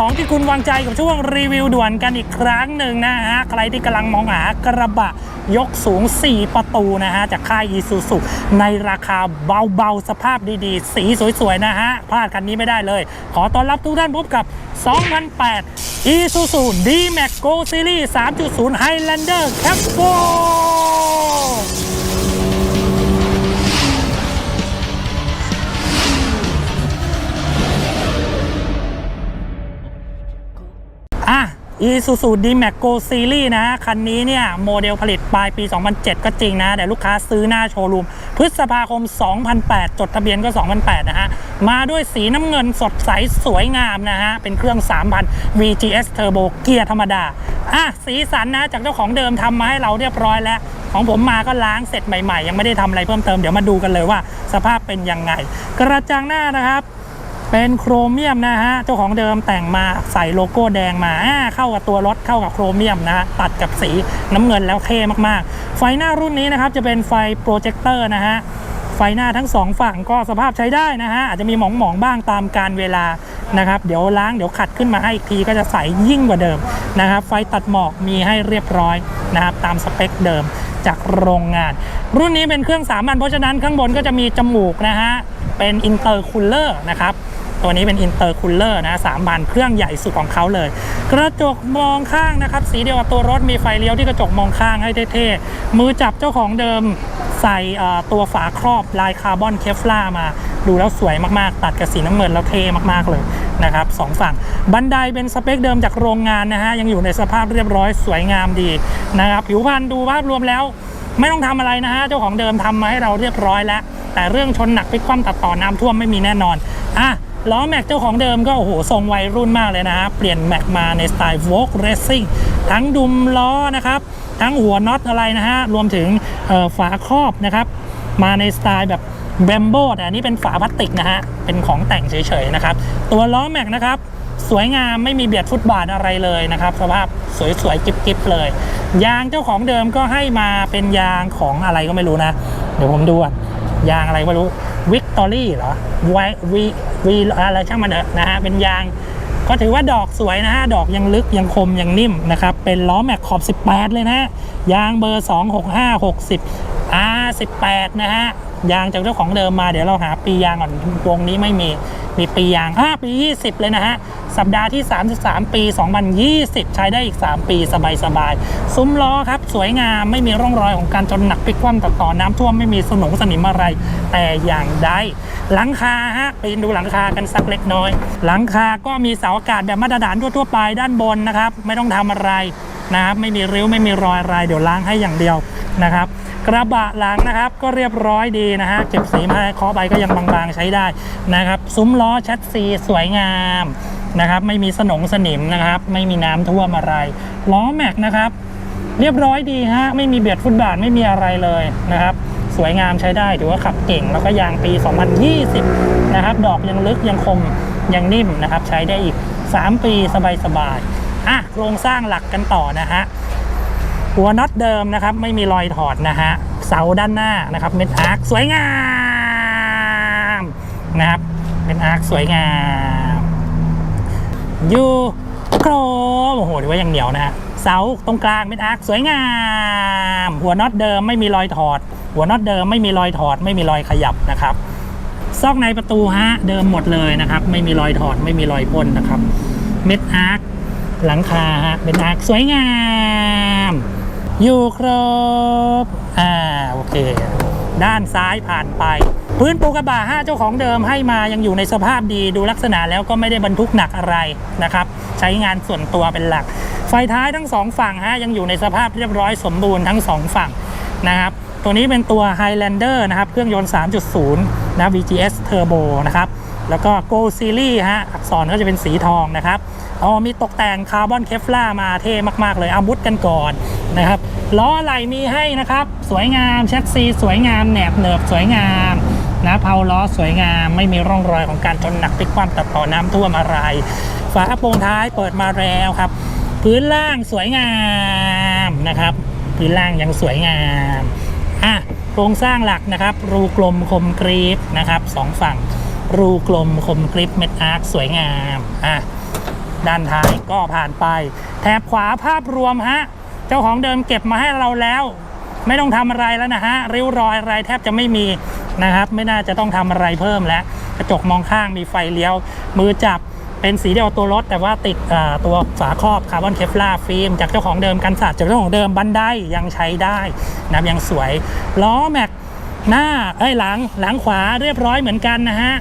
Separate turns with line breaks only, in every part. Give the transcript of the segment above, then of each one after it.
อุปกรณ์รถมือสองที่คุณวางใจกับช่วงรีวิวด่วนกันอีกครั้งหนึ่งนะฮะ ใครที่กำลังมองหากระบะยกสูง 4 ประตูนะฮะ จากค่าย Isuzu ในราคาเบาๆ สภาพดีๆ สีสวยๆ นะฮะ พลาดคันนี้ไม่ได้เลย ขอต้อนรับทุกท่านพบกับ 2008 Isuzu D-Max Go Series 3.0 Highlander Capo Isuzu D-Max Go Series นะ คันนี้เนี่ย โมเดลผลิตปลายปี 2007 ก็จริงนะ แต่ลูกค้าซื้อหน้าโชว์รูม พฤษภาคม 2008 จดทะเบียนก็ 2008 นะฮะ มาด้วยสีน้ำเงินสดใสสวยงามนะฮะ เป็นเครื่อง 3,000 VGS Turbo เกียร์ธรรมดา อะ สีสันนะ จากเจ้าของเดิมทำมาให้เราเรียบร้อยแล้วของผมมาก็ล้างเสร็จใหม่ๆ ยังไม่ได้ทำอะไรเพิ่มเติมเดี๋ยวมาดูกันเลยว่า สภาพเป็นยังไง กระจังหน้านะครับ เป็นโครเมียมนะฮะเจ้าของเดิมแต่งมาใส่โลโก้แดงมาเข้ากับตัวรถเข้ากับโครเมียมนะฮะตัดกับสีน้ำเงินแล้วเท่มากๆ ไฟหน้ารุ่นนี้นะครับจะเป็นไฟโปรเจคเตอร์นะฮะไฟหน้าทั้งสองฝั่งก็สภาพใช้ได้นะฮะอาจจะมีหมองๆบ้างตามการเวลานะครับเดี๋ยวล้างเดี๋ยวขัดขึ้นมาให้อีกทีก็จะใสยิ่งกว่าเดิมนะครับไฟตัดหมอกมีให้เรียบร้อยนะครับตามสเปคเดิมจากโรงงาน รุ่นนี้เป็นเครื่องสามัญเพราะฉะนั้นข้างบนก็จะมีจมูกนะฮะเป็นอินเตอร์คูลเลอร์นะครับ ตัวนี้เป็นอินเตอร์คูลเลอร์นะสามบานเครื่องใหญ่สุดของเขาเลย กระจกมองข้างนะครับ สีเดียวกับตัวรถมีไฟเลี้ยวที่กระจกมองข้างให้เท่ๆ มือจับเจ้าของเดิมใส่ตัวฝาครอบลายคาร์บอนเคฟล่ามา ดูแล้วสวยมากๆ ตัดกับสีน้ำเงินแล้วเท่มากๆเลยนะครับสองฝั่งบันไดเป็นสเปคเดิมจากโรงงานนะฮะยังอยู่ในสภาพเรียบร้อยสวยงามดีนะครับผิวพรรณดูภาพรวมแล้วไม่ต้องทำอะไรนะฮะเจ้าของเดิมทำมาให้เราเรียบร้อยแล้ว แต่เรื่องชนหนักพลิกคว่ำตัดต่อน้ำท่วมไม่มีแน่นอนอะ ล้อแม็กเจ้าของเดิมก็โอ้โหทรงวัยรุ่นมากเลยนะฮะเปลี่ยนแม็กมาในสไตล์ v o g Racing ทั้งดุมล้อนะครับทั้งหัวน็อตอะไรนะฮะรวมถึงฝาครอบนะครับ มาในสไตล์แบบแบมโบแต่อันนี้เป็นฝาพลาสติกนะฮะเป็นของแต่งเฉยๆนะครับ ตัวล้อแม็กนะครับสวยงามไม่มีเบียดฟุตบาทอะไรเลยนะครับสภาพสวยๆกิ๊บๆเลย ยางเจ้าของเดิมก็ให้มาเป็นยางของอะไรก็ไม่รู้นะ เดี๋ยวผมดูอะยางอะไรไม่รู้วิกตอรี่เหรอววีวีอะไรช่างมันเถอะนะฮะเป็นยาง ก็ถือว่าดอกสวยนะฮะ ดอกยังลึกยังคมยังนิ่มนะครับ เป็นล้อแม็กขอบ 18 เลยนะฮะยางเบอร์ 265 60 R18 นะฮะ ยางจากเจ้าของเดิมมาเดี๋ยวเราหาปียางก่อนวงนี้ไม่มีมีปียาง5ปี 20 เลยนะฮะ สัปดาห์ที่ 33 ปี 2020 ใช้ได้อีก 3 ปีสบายๆ ซุ้มล้อครับ สวยงามไม่มีร่องรอยของการจนหนักพลิกคว่ำตัดต่อน้ำท่วมไม่มีสนงสนิมอะไร แต่อย่างใดหลังคาฮะปีนดูหลังคากันสักเล็กน้อย หลังคาก็มีเสาอากาศแบบมาตรฐานทั่วๆไปด้านบนนะครับ ไม่ต้องทำอะไรนะครับไม่มีริ้วไม่มีรอยอะไรเดี๋ยวล้างให้อย่างเดียวนะครับ กระบะหลังนะครับ ก็เรียบร้อยดีนะฮะเก็บสีมาให้เคาะใบก็ยังบางๆใช้ได้นะครับ ซุ้มล้อแชสซีสวยงามนะครับไม่มีสนงสนิมนะครับ ไม่มีน้ำท่วมอะไร ล้อแม็กนะครับ เรียบร้อยดีฮะไม่มีเบียดฟุตบาทไม่มีอะไรเลยนะครับ สวยงามใช้ได้ถือว่าขับเก่ง แล้วก็ยางปี 2020 นะครับ ดอกยังลึกยังคมยังนิ่มนะครับ ใช้ได้อีก 3 ปีสบายๆอะโครงสร้างหลักกันต่อนะฮะ หัวน็อตเดิมนะครับ ไม่มีรอยถอดนะฮะเสาด้านหน้านะครับเม็ดอาร์คสวยงามนะครับเป็นอาร์คสวยงามยูโครมโอ้โหถือว่ายังเหนียวนะฮะเสาตรงกลางเม็ดอาร์คสวยงาม หัวน็อตเดิมไม่มีรอยถอด หัวน็อตเดิมไม่มีรอยถอด ไม่มีรอยขยับนะครับซอกในประตูฮะเดิมหมดเลยนะครับ ไม่มีรอยถอดไม่มีรอยพ่นนะครับ เม็ดอาร์คหลังคาฮะเป็นอาร์คสวยงาม อยู่ครบ อ่า โอเค ด้านซ้ายผ่านไป พื้นปูกระบะห้าเจ้าของเดิมให้มายังอยู่ในสภาพดีดูลักษณะแล้วก็ไม่ได้บรรทุกหนักอะไรนะครับ ใช้งานส่วนตัวเป็นหลัก ไฟท้ายทั้งสองฝั่งฮะยังอยู่ในสภาพเรียบร้อยสมบูรณ์ทั้งสองฝั่งนะครับตัวนี้เป็นตัว Highlander นะครับ เครื่องยนต์ 3.0 นะ VGS Turbo นะครับ แล้วก็ Go Series ฮะ อักษรก็จะเป็นสีทองนะครับอ๋อมีตกแต่งคาร์บอนเคฟล่ามาเท่มาก ๆ เลยอามุดกันก่อนนะครับล้อไหลมีให้นะครับ สวยงามแชสซีสวยงามแหนบเนิบสวยงามนะเพาล้อสวยงามไม่มีร่องรอยของการจนหนักพลิกคว่ำตัดต่อน้ำท่วมอะไร ฝาโปรงท้ายเปิดมาแล้วครับ พื้นล่างสวยงามนะครับ พื้นล่างยังสวยงามอะโครงสร้างหลักนะครับ รูกลมคมกรีบนะครับสองฝั่ง รูกลมคมกริปเม็ดอาร์คสวยงามอะด้านท้ายก็ผ่านไป แถบขวาภาพรวมฮะ เจ้าของเดิมเก็บมาให้เราแล้ว ไม่ต้องทำอะไรแล้วนะฮะ ริ้วรอยอะไรแทบจะไม่มีนะครับ ไม่น่าจะต้องทำอะไรเพิ่มแล้ว กระจกมองข้างมีไฟเลี้ยว มือจับเป็นสีเดียวตัวรถ แต่ว่าติดตัวฝาครอบคาร์บอนเคฟลาฟิล์มจากเจ้าของเดิมกันสาดจากเจ้าของเดิมบันไดยังใช้ได้นะยังสวยล้อแม็กหน้าเอ้ยหลังหลังขวาเรียบร้อยเหมือนกันนะฮะ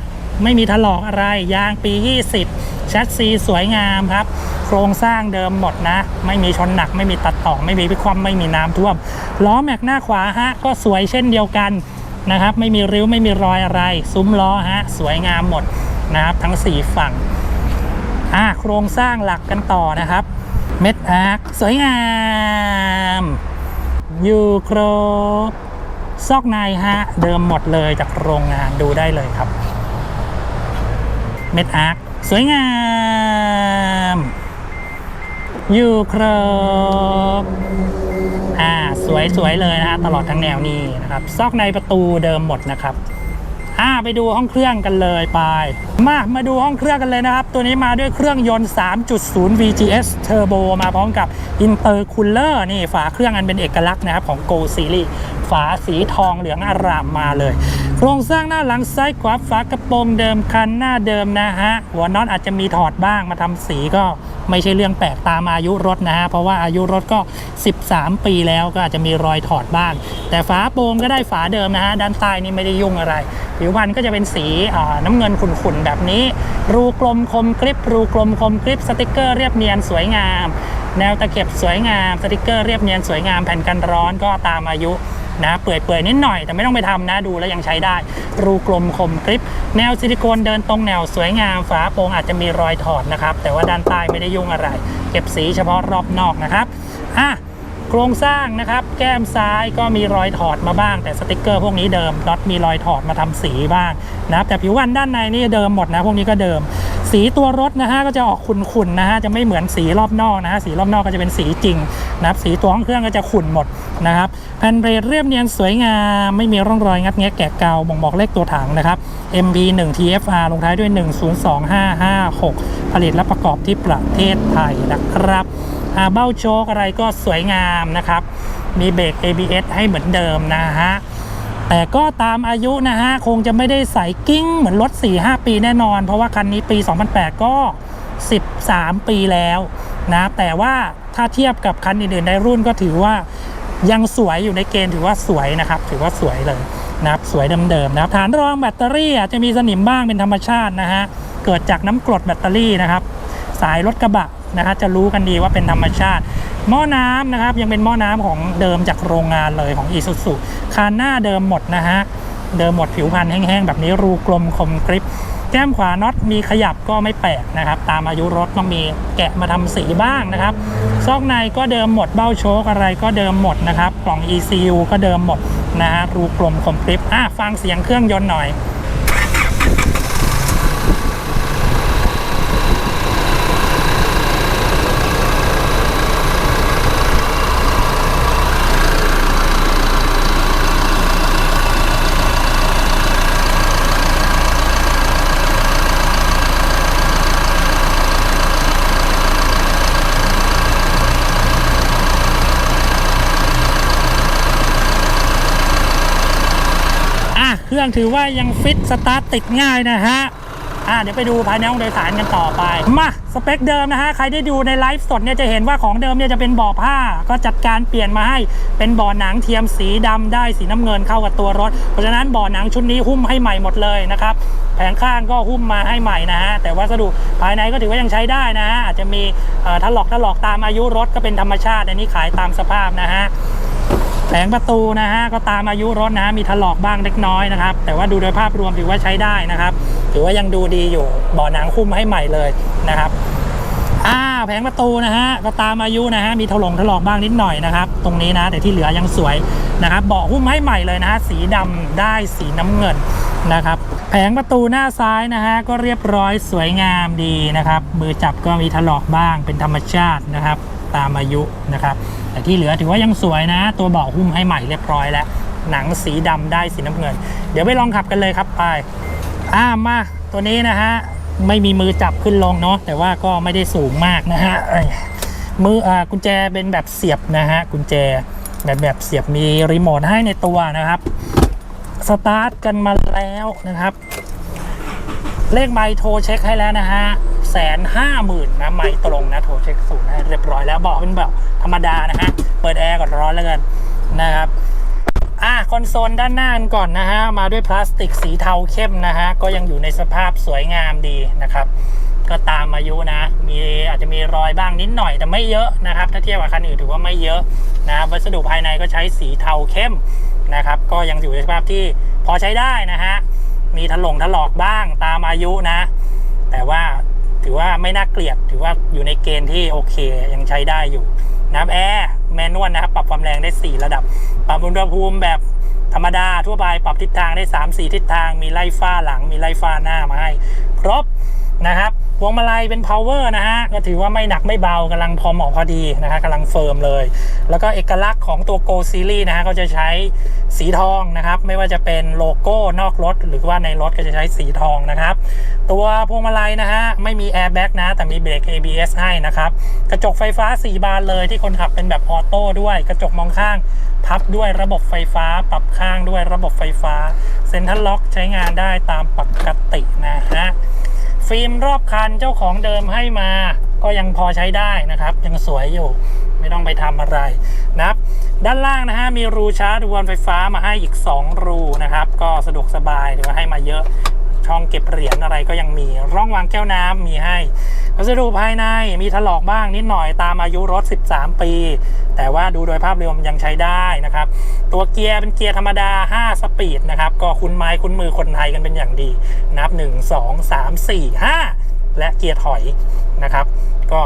ไม่มีถลอกอะไร ยางปี 20แชสซีสวยงามครับ โครงสร้างเดิมหมดนะ ไม่มีชนหนัก ไม่มีตัดต่อ ไม่มีพิความไม่มีน้ำท่วม ล้อแม็กหน้าขวาฮะ ก็สวยเช่นเดียวกันนะครับ ไม่มีริ้ว ไม่มีรอยอะไร ซุ้มล้อฮะ สวยงามหมดนะครับ ทั้ง 4 ฝั่ง อะโครงสร้างหลักกันต่อนะครับ เม็ดอาร์คสวยงาม อยู่ครบซอกในฮะ เดิมหมดเลยจากโรงงานดูได้เลยครับ เม็ดอาร์คสวยงาม อยู่ครบอ่าสวยๆเลยนะฮะตลอดทั้งแนวนี้นะครับ ซอกในประตูเดิมหมดนะครับ อ่าไปดูห้องเครื่องกันเลยไป มามาดูห้องเครื่องกันเลยนะครับ ตัวนี้มาด้วยเครื่องยนต์ 3.0 VGS Turbo มาพร้อมกับ Intercooler นี่ฝาเครื่องอันเป็นเอกลักษณ์นะครับของ Go Series ฝาสีทองเหลืองอารามมาเลย โครงสร้างหน้าหลังซ้ายขวาฝากระโปรงเดิมคันหน้าเดิมนะฮะ หัวน็อตอาจจะมีถอดบ้างมาทำสีก็ไม่ใช่เรื่องแปลกตามอายุรถนะฮะ เพราะว่าอายุรถก็ 13 ปีแล้วก็อาจจะมีรอยถอดบ้าง แต่ฝาโปรงก็ได้ฝาเดิมนะฮะ ด้านใต้นี่ไม่ได้ยุ่งอะไร ผิวพรรณก็จะเป็นสีน้ำเงินขุ่นๆ แบบนี้ รูกลมคมกริบรูกลมคมกริบสติกเกอร์เรียบเนียนสวยงาม แนวตะเข็บสวยงามสติกเกอร์เรียบเนียนสวยงามแผ่นกันร้อนก็ตามอายุนะเปื่อยๆนิดหน่อยแต่ไม่ต้องไปทำนะดูแล้วยังใช้ได้ รูกลมคมกริบแนวซิลิโคนเดินตรงแนวสวยงามฝาโปรงอาจจะมีรอยถอดนะครับ แต่ว่าด้านใต้ไม่ได้ยุ่งอะไร เก็บสีเฉพาะรอบนอกนะครับอะ โครงสร้างนะครับ แก้มซ้ายก็มีรอยถอดมาบ้าง แต่สติกเกอร์พวกนี้เดิมน็อตมีรอยถอดมาทำสีบ้างนะครับแต่ผิววันด้านในนี่เดิมหมดนะพวกนี้ก็เดิม สีตัวรถนะฮะก็จะออกขุ่นๆนะฮะจะไม่เหมือนสีรอบนอกนะฮะสีรอบนอกก็จะเป็นสีจริงนะครับสีตัวห้องเครื่องก็จะขุ่นหมดนะครับแผ่นเบรดเรียบเนียนสวยงามไม่มีร่องรอยงัดแงะแกะเกาบ่งบอกเลขตัวถังนะครับ MP1 TFR ลงท้ายด้วย 102556 ผลิตและประกอบที่ประเทศไทยนะครับเบ้าโชคอะไรก็สวยงามนะครับ มีเบรก ABS ให้เหมือนเดิมนะฮะ แต่ก็ตามอายุนะฮะ คงจะไม่ได้ใส่กิ้งเหมือนรถ 4-5 ปีแน่นอน เพราะว่าคันนี้ปี 2008 ก็ 13 ปีแล้วนะ แต่ว่าถ้าเทียบกับคันอื่นๆในรุ่นก็ถือว่ายังสวยอยู่ในเกณฑ์ถือว่าสวยนะครับ ถือว่าสวยเลยนะครับ สวยเดิมๆนะครับ ฐานรองแบตเตอรี่อาจจะมีสนิมบ้างเป็นธรรมชาตินะฮะ เกิดจากน้ำกรดแบตเตอรี่นะครับ สายรถกระบะนะครับจะรู้กันดีว่าเป็นธรรมชาติ หม้อน้ำนะครับยังเป็นหม้อน้ำของเดิมจากโรงงานเลยของ i s u z u คานหน้าเดิมหมดนะฮะเดิมหมดผิวพันธุ์แห้งๆ แบบนี้รูกลมคมกริบแก้มขวาน็อตมีขยับก็ไม่แปลกนะครับ ตามอายุรถต้องมีแกะมาทำสีบ้างนะครับ ซอกในก็เดิมหมดเบ้าโชคอะไรก็เดิมหมดนะครับ กล่อง ECU ก็เดิมหมดนะฮะรูกลมคมกริบอะฟังเสียงเครื่องยนต์หน่อย รื่องถือว่ายังฟิตสตาร์ทติดง่ายนะฮะอะเดี๋ยวไปดูภายในห้องโดยสารกันต่อไป มาสเปคเดิมนะฮะ ใครได้ดูในไลฟ์สดเนี่ยจะเห็นว่าของเดิมเนี่ยจะเป็นบ่อผ้า ก็จัดการเปลี่ยนมาให้เป็นบ่อหนังเทียมสีดำได้สีน้ำเงินเข้ากับตัวรถ เพราะฉะนั้นบ่อหนังชุดนี้หุ้มให้ใหม่หมดเลยนะครับ แผงข้างก็หุ้มมาให้ใหม่นะฮะ แต่วัสดุภายในก็ถือว่ายังใช้ได้นะฮะ อาจจะมีถลอกถลอกตามอายุรถก็เป็นธรรมชาติ อันนี้ขายตามสภาพนะฮะ แผงประตูนะฮะก็ตามอายุรถนะมีถลอกบ้างเล็กน้อยนะครับ แต่ว่าดูโดยภาพรวมถือว่าใช้ได้นะครับ ถือว่ายังดูดีอยู่บ่อหนังคุ้มให้ใหม่เลยนะครับอ่าแผงประตูนะฮะก็ตามอายุนะฮะมีถลงถลอกบ้างนิดหน่อยนะครับ ตรงนี้นะ แต่ที่เหลือยังสวยนะครับเบาะหุ้มให้ใหม่เลยนะฮะสีดำได้สีน้ำเงินนะครับ แผงประตูหน้าซ้ายนะฮะก็เรียบร้อยสวยงามดีนะครับ มือจับก็มีถลอกบ้างเป็นธรรมชาตินะครับ ตามอายุนะครับ แต่ที่เหลือถือว่ายังสวยนะ ตัวเบาะหุ้มให้ใหม่เรียบร้อยแล้ว หนังสีดำได้สีน้ำเงิน เดี๋ยวไปลองขับกันเลยครับไปอ่ามาตัวนี้นะฮะไม่มีมือจับขึ้นลงเนาะแต่ว่าก็ไม่ได้สูงมากนะฮะมืออ่ากุญแจเป็นแบบเสียบนะฮะกุญแจแบบแบบเสียบมีรีโมทให้ในตัวนะครับสตาร์ทกันมาแล้วนะครับ เลขไมค์โทรเช็คให้แล้วนะฮะ แสนห้าหมื่นนะไมค์ตรงนะโทรเช็คศูนย์ให้เรียบร้อยแล้วบอกเป็นแบบธรรมดานะฮะ เปิดแอร์ก่อนร้อนแล้วกันนะครับอะคอนโซลด้านหน้ากันก่อนนะฮะ มาด้วยพลาสติกสีเทาเข้มนะฮะ ก็ยังอยู่ในสภาพสวยงามดีนะครับ ก็ตามอายุนะ มีอาจจะมีรอยบ้างนิดหน่อยแต่ไม่เยอะนะครับ ถ้าเทียบกับคันอื่นถือว่าไม่เยอะนะครับวัสดุภายในก็ใช้สีเทาเข้มนะครับ ก็ยังอยู่ในสภาพที่พอใช้ได้นะฮะมีถลงถลอกบ้างตามอายุนะ แต่ว่า ถือว่าไม่น่าเกลียด ถือว่าอยู่ในเกณฑ์ที่โอเคยังใช้ได้อยู่นะครับแอร์แมนนวลนะครับ ปรับความแรงได้ 4 ระดับ ปรับอุณหภูมิแบบธรรมดาทั่วไป ปรับทิศทางได้ 3 4 ทิศทาง มีไล่ฟ้าหลัง มีไล่ฟ้าหน้ามาให้ ครบ นะครับพวงมาลัยเป็น power นะฮะก็ถือว่าไม่หนักไม่เบากำลังพอเหมาะพอดีนะฮะกำลังเฟิร์มเลย แล้วก็เอกลักษณ์ของตัว Go Series นะฮะก็จะใช้สีทองนะครับ ไม่ว่าจะเป็นโลโก้นอกรถ หรือว่าในรถก็จะใช้สีทองนะครับ ตัวพวงมาลัยนะฮะไม่มี airbag นะ แต่มีเบรก ABS ให้นะครับ กระจกไฟฟ้า 4 บานเลยที่คนขับเป็นแบบออโต้ด้วย กระจกมองข้างพับด้วยระบบไฟฟ้าปรับข้างด้วยระบบไฟฟ้าเซ็นทรัลล็อกใช้งานได้ตามปกตินะฮะ ฟิล์มรอบคันเจ้าของเดิมให้มา ก็ยังพอใช้ได้นะครับ ยังสวยอยู่ไม่ต้องไปทำอะไรนะครับ ด้านล่างนะฮะมีรูชาร์จดวนไฟฟ้ามาให้อีก 2 รูนะครับ ก็สะดวกสบายถือว่าให้มาเยอะ ช่องเก็บเหรียญอะไรก็ยังมีร่องวางแก้วน้ำมีให้วัสดุภายในมีถลอกบ้างนิดหน่อยตามอายุรถ 13 ปี แต่ว่าดูโดยภาพรวมยังใช้ได้นะครับ ตัวเกียร์เป็นเกียร์ธรรมดา 5 สปีดนะครับ ก็คุ้นไม้คุ้นมือคนไทยกันเป็นอย่างดี นับ 1 2 3 4 5 และเกียร์ถอยนะครับ ก็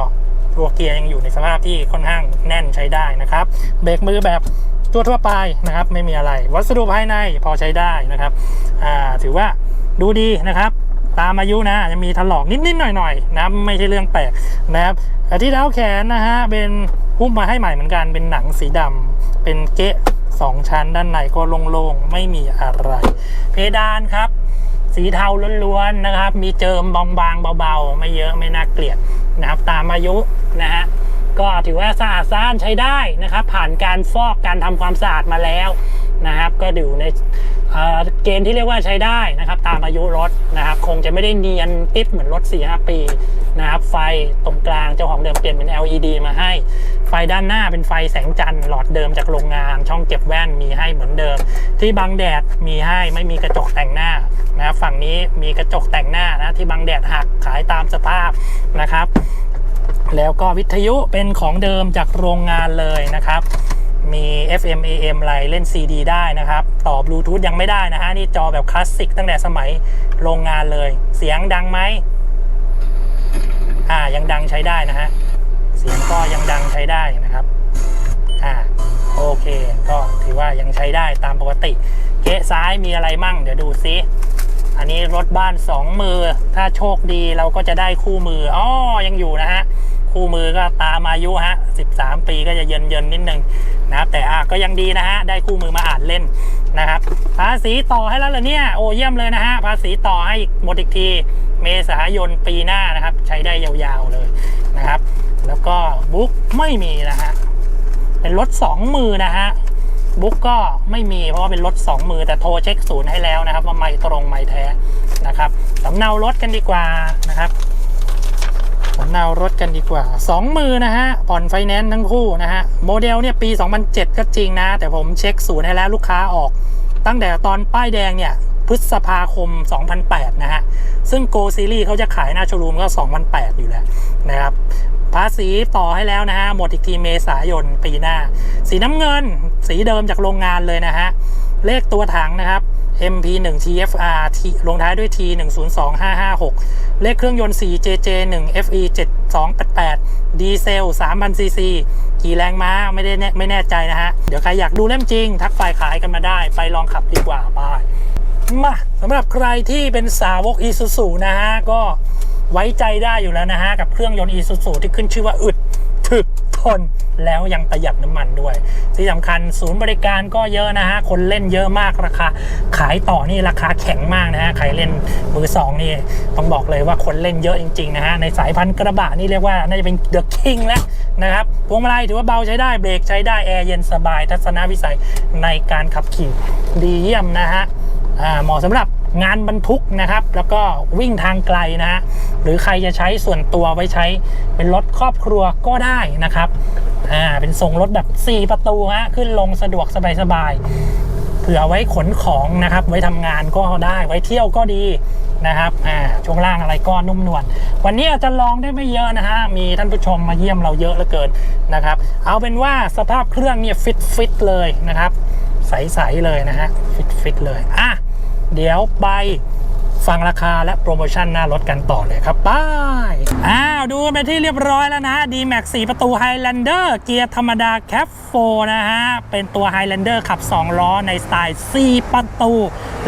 ตัวเกียร์ยังอยู่ในสภาพที่ค่อนข้างแน่นใช้ได้นะครับ เบรกมือแบบทั่วทั่วไปนะครับ ไม่มีอะไร วัสดุภายในพอใช้ได้นะครับถือว่า ดูดีนะครับ ตามอายุนะจะมีถลอกนิดๆหน่อยๆนะไม่ใช่เรื่องแปลกนะครับแต่ที่เท้าแขนนะฮะเป็นหุ้มมาให้ใหม่เหมือนกันเป็นหนังสีดำเป็นเกะสองชั้นด้านในก็โล่งๆ ไม่มีอะไร เพดานครับ สีเทาล้วนๆนะครับ มีเจิมบางๆเบาๆ ไม่เยอะไม่น่าเกลียดนะครับ ตามอายุนะฮะ ก็ถือว่าสะอาดสะอ้านใช้ได้นะครับ ผ่านการฟอกการทำความสะอาดมาแล้วนะครับ ก็อยู่ในเเกณฑ์ที่เรียกว่าใช้ได้นะครับ ตามอายุรถนะครับ คงจะไม่ได้เนียนปิ๊บเหมือนรถ 4-5 ปีนะครับ ไฟตรงกลางเจ้าของเดิมเปลี่ยนเป็น LED มาให้ ไฟด้านหน้าเป็นไฟแสงจันทร์หลอดเดิมจากโรงงาน ช่องเก็บแว่นมีให้เหมือนเดิม ที่บังแดดมีให้ไม่มีกระจกแต่งหน้านะครับฝั่งนี้มีกระจกแต่งหน้านะที่บังแดดหักขายตามสภาพนะครับ แล้วก็วิทยุเป็นของเดิมจากโรงงานเลยนะครับ มี FM AM อะไรเล่น CD ได้นะครับ ต่อบลูทูธยังไม่ได้นะฮะ นี่จอแบบคลาสสิกตั้งแต่สมัยโรงงานเลย เสียงดังไหมอ่ายังดังใช้ได้นะฮะ เสียงก็ยังดังใช้ได้นะครับอ่าโอเค ก็ถือว่ายังใช้ได้ตามปกติ เกะซ้ายมีอะไรมั่ง เดี๋ยวดูซิอันนี้รถบ้าน 2 มือ ถ้าโชคดีเราก็จะได้คู่มืออ๋อยังอยู่นะฮะ คู่มือก็ตามอายุฮะ 13 ปีก็จะเยินเยินนิดนึงนะครับ แต่อะก็ยังดีนะฮะ ได้คู่มือมาอ่านเล่นนะครับ ภาษีต่อให้แล้วเหรอเนี่ย โอ้เยี่ยมเลยนะฮะ ภาษีต่อให้อีกหมดอีกที เมษายนปีหน้านะครับ ใช้ได้ยาวๆเลยนะครับ แล้วก็บุ๊กไม่มีนะฮะ เป็นรถ 2 มือนะฮะบุ๊กก็ไม่มีเพราะว่าเป็นรถ 2 มือแต่โทรเช็คศูนย์ให้แล้วนะครับ ว่าไม่ตรงไม่แท้นะครับสำเนารถกันดีกว่านะครับ เนารถกันดีกว่า 2 มือนะฮะ ผ่อนไฟแนนซ์ทั้งคู่นะฮะ โมเดลเนี่ยปี 2007 ก็จริงนะ แต่ผมเช็คศูนย์ให้แล้วลูกค้าออก ตั้งแต่ตอนป้ายแดงเนี่ย พฤษภาคม 2008 นะฮะ ซึ่ง Go Series เขาจะขายหน้าโชว์รูมก็ 2008 อยู่แล้วนะครับภาษีต่อให้แล้วนะฮะ หมดอีกทีเมษายนปีหน้า สีน้ำเงิน สีเดิมจากโรงงานเลยนะฮะ เลขตัวถังนะครับ MP1 TFR ลงท้ายด้วย T 1 0 2 5 5 6 เลขเครื่องยนต์ 4 JJ 1 FE 7288 ดีเซล 3,000ซีซีกี่แรงม้าไม่ได้แน่ไม่แน่ใจนะฮะ เดี๋ยวใครอยากดูเล่มจริง ทักฝ่ายขายกันมาได้ ไปลองขับดีกว่าไปมาสำหรับใครที่เป็นสาวก Isuzu นะฮะ ก็ไว้ใจได้อยู่แล้วนะฮะ กับเครื่องยนต์ Isuzu ที่ขึ้นชื่อว่าอึด นแล้วยังประหยัดน้ำมันด้วย ที่สำคัญศูนย์บริการก็เยอะนะฮะ คนเล่นเยอะมากราคา ขายต่อนี่ราคาแข็งมากนะฮะ ใครเล่นมือสองนี่ต้องบอกเลยว่าคนเล่นเยอะจริงๆนะฮะ ในสายพันธุ์กระบะนี่เรียกว่าน่าจะเป็นเดอะคิงแล้วนะครับพวงมาลัยถือว่าเบาใช้ได้เบรกใช้ได้แอร์เย็นสบายทัศนวิสัยในการขับขี่ดีเยี่ยมนะฮะ เหมาะสำหรับงานบรรทุกนะครับ แล้วก็วิ่งทางไกลนะฮะหรือใครจะใช้ส่วนตัวไว้ใช้เป็นรถครอบครัวก็ได้นะครับอ่าเป็นทรงรถแบบ 4 ประตูฮะขึ้นลงสะดวกสบายๆเผื่อไว้ขนของนะครับ ไว้ทำงานก็ได้ไว้เที่ยวก็ดีนะครับอ่าช่วงล่างอะไรก็นุ่มนวลวันนี้อาจจะลองได้ไม่เยอะนะฮะ มีท่านผู้ชมมาเยี่ยมเราเยอะเหลือเกินนะครับ เอาเป็นว่าสภาพเครื่องเนี่ยฟิตฟิตๆเลยนะครับ ใส ๆ เลยนะฮะ ฟิตฟิตๆเลย อะ เดี๋ยวไปฟังราคาและโปรโมชั่นหน้ารถกันต่อเลยครับป้ายอ้าว ดูไปที่เรียบร้อยแล้วนะ D-Max 4 ประตู Highlander เกียร์ธรรมดา Cap 4นะฮะ เป็นตัว Highlander ขับ 2 ล้อในสไตล์ 4 ประตู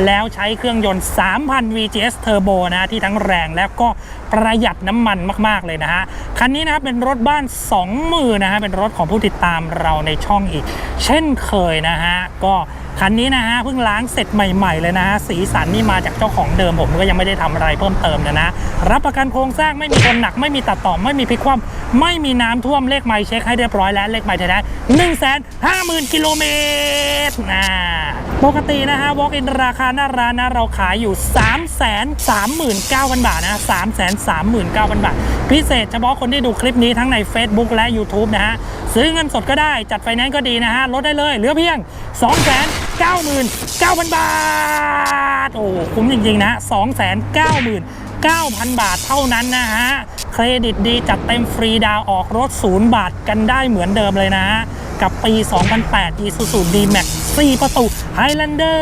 แล้วใช้เครื่องยนต์ 3,000 VGS Turbo นะ ที่ทั้งแรงแล้วก็ประหยัดน้ำมันมาก ๆ เลยนะฮะ คันนี้นะครับเป็นรถบ้าน 2 มือนะฮะ เป็นรถของผู้ติดตามเราในช่องอีก เช่นเคยนะฮะ ก็คันนี้นะฮะเพิ่งล้างเสร็จใหม่ ๆ เลยนะฮะ สีสันนี่มาจากเจ้าของเดิมผมก็ยังไม่ได้ทำอะไรเพิ่มเติมนะนะ รับประกันโครงสร้างไม่มีคนหนักไม่มีตัดต่อไม่มีพลิกคว่ำไม่มีน้ำท่วมเลขไมล์เช็คให้เรียบร้อยแล้วเลขไมล์แท้หนึ่งแสนห้าหมื่นกิโลเมตรนะปกตินะฮะ walk in ราคาหน้าร้านนะเราขายอยู่ 3 3 9 0 0 0 บาทนะ 3 3 9 0 0 0 บาท พิเศษเฉพาะคนที่ดูคลิปนี้ทั้งใน Facebook และ YouTube นะฮะ ซื้อเงินสดก็ได้จัดไฟแนนซ์ก็ดีนะฮะ ลดได้เลยเหลือเพียง 2 9 9 0 0 0 บาท โอ้คุ้มจริง ๆ นะ 2 9 9 0 0 9,000 บาทเท่านั้นนะฮะ เครดิตดีจัดเต็มฟรีดาวออกรถ 0 บาทกันได้เหมือนเดิมเลยนะฮะกับปี 2008 Isuzu D-Max 4 ประตู Highlander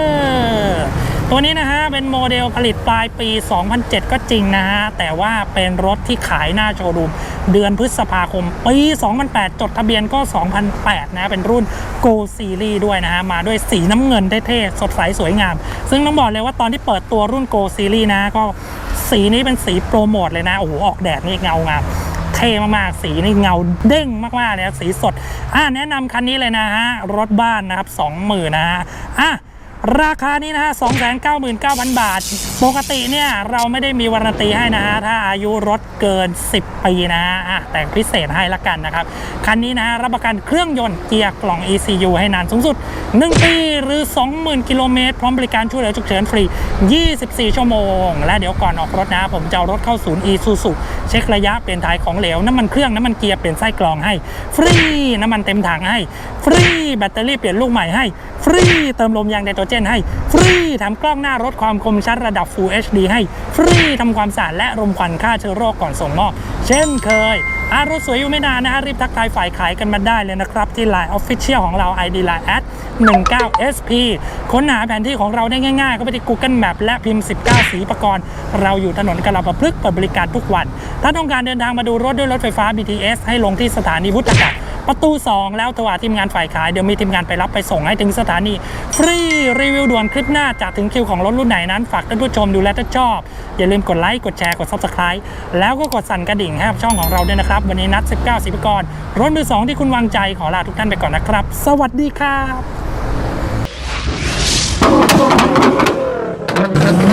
ตัวนี้นะฮะเป็นโมเดลผลิตปลายปี 2007 ก็จริงนะฮะ แต่ว่าเป็นรถที่ขายหน้าโชว์รูม เดือนพฤษภาคม ปี 2008 จดทะเบียนก็ 2008 นะ เป็นรุ่น Go Series ด้วยนะฮะ มาด้วยสีน้ำเงินเท่ๆ สดใสสวยงาม ซึ่งต้องบอกเลยว่าตอนที่เปิดตัวรุ่น Go Series นะ ก็สีนี้เป็นสีโปรโมทเลยนะ โอ้โห ออกแดดนี่เงางามเท่มากๆ สีนี่เงาเด้งมากๆเลยสีสดอ่าแนะนำคันนี้เลยนะฮะ รถบ้านนะครับสองหมื่นนะฮะอะ ราคานี้นะฮะ 299,000 บาท ปกติเนี่ย เราไม่ได้มีวารันตีให้นะฮะ ถ้าอายุรถเกิน 10 ปีนะฮะแต่พิเศษให้ละกันนะครับ คันนี้นะฮะ รับประกันเครื่องยนต์เกียร์กล่อง ECU ให้นานสูงสุด 1 ปีหรือ 20,000 กิโลเมตร พร้อมบริการช่วยเหลือฉุกเฉินฟรี 24 ชั่วโมง และเดี๋ยวก่อนออกรถนะ ผมจะเอารถเข้าศูนย์ Isuzu เช็คระยะเปลี่ยนถ่ายของเหลว น้ำมันเครื่องน้ำมันเกียร์เปลี่ยนไส้กรองให้ ฟรีน้ำมันเต็มถังให้ ฟรีแบตเตอรี่เปลี่ยนลูกใหม่ให้ ฟรีเติมลมยางไดโตรเจนให้ฟรีทำกล้องหน้ารถความคมชัดระดับ Full HD ให้ฟรีทำความสะอาดและรมควันฆ่าเชื้อโรคก่อนส่งมอบเช่นเคยอารถสวยอยู่ไม่นานนะฮะรีบทักทายฝ่ายขายกันมาได้เลยนะครับ ที่ Line Official ของเรา ID Line at 19SP ค้นหาแผนที่ของเราได้ง่ายๆ ก็ไปที่ Google Map และพิมพ์ 19 สีประกรณ์ เราอยู่ถนนกระลาประพฤกษ์เปิดบริการทุกวัน ถ้าต้องการเดินทางมาดูรถด้วยรถไฟฟ้า BTS ให้ลงที่สถานีวุฒากาศ ประตู 2 แล้วโทรหาทีมงานฝ่ายขาย เดี๋ยวมีทีมงานไปรับไปส่งให้ถึงสถานี ฟรีรีวิวด่วนคลิปหน้าจะถึงคิวของรถรุ่นไหนนั้น ฝากท่านผู้ชมดูแลถ้าชอบ อย่าลืมกดไลค์กดแชร์กด Subscribe แล้วก็กดสั่นกระดิ่งให้กับช่องของเราด้วยนะครับ วันนี้นัด 19สิบกรรถมือสองที่คุณวางใจขอลาทุกท่านไปก่อนนะครับ สวัสดีครับ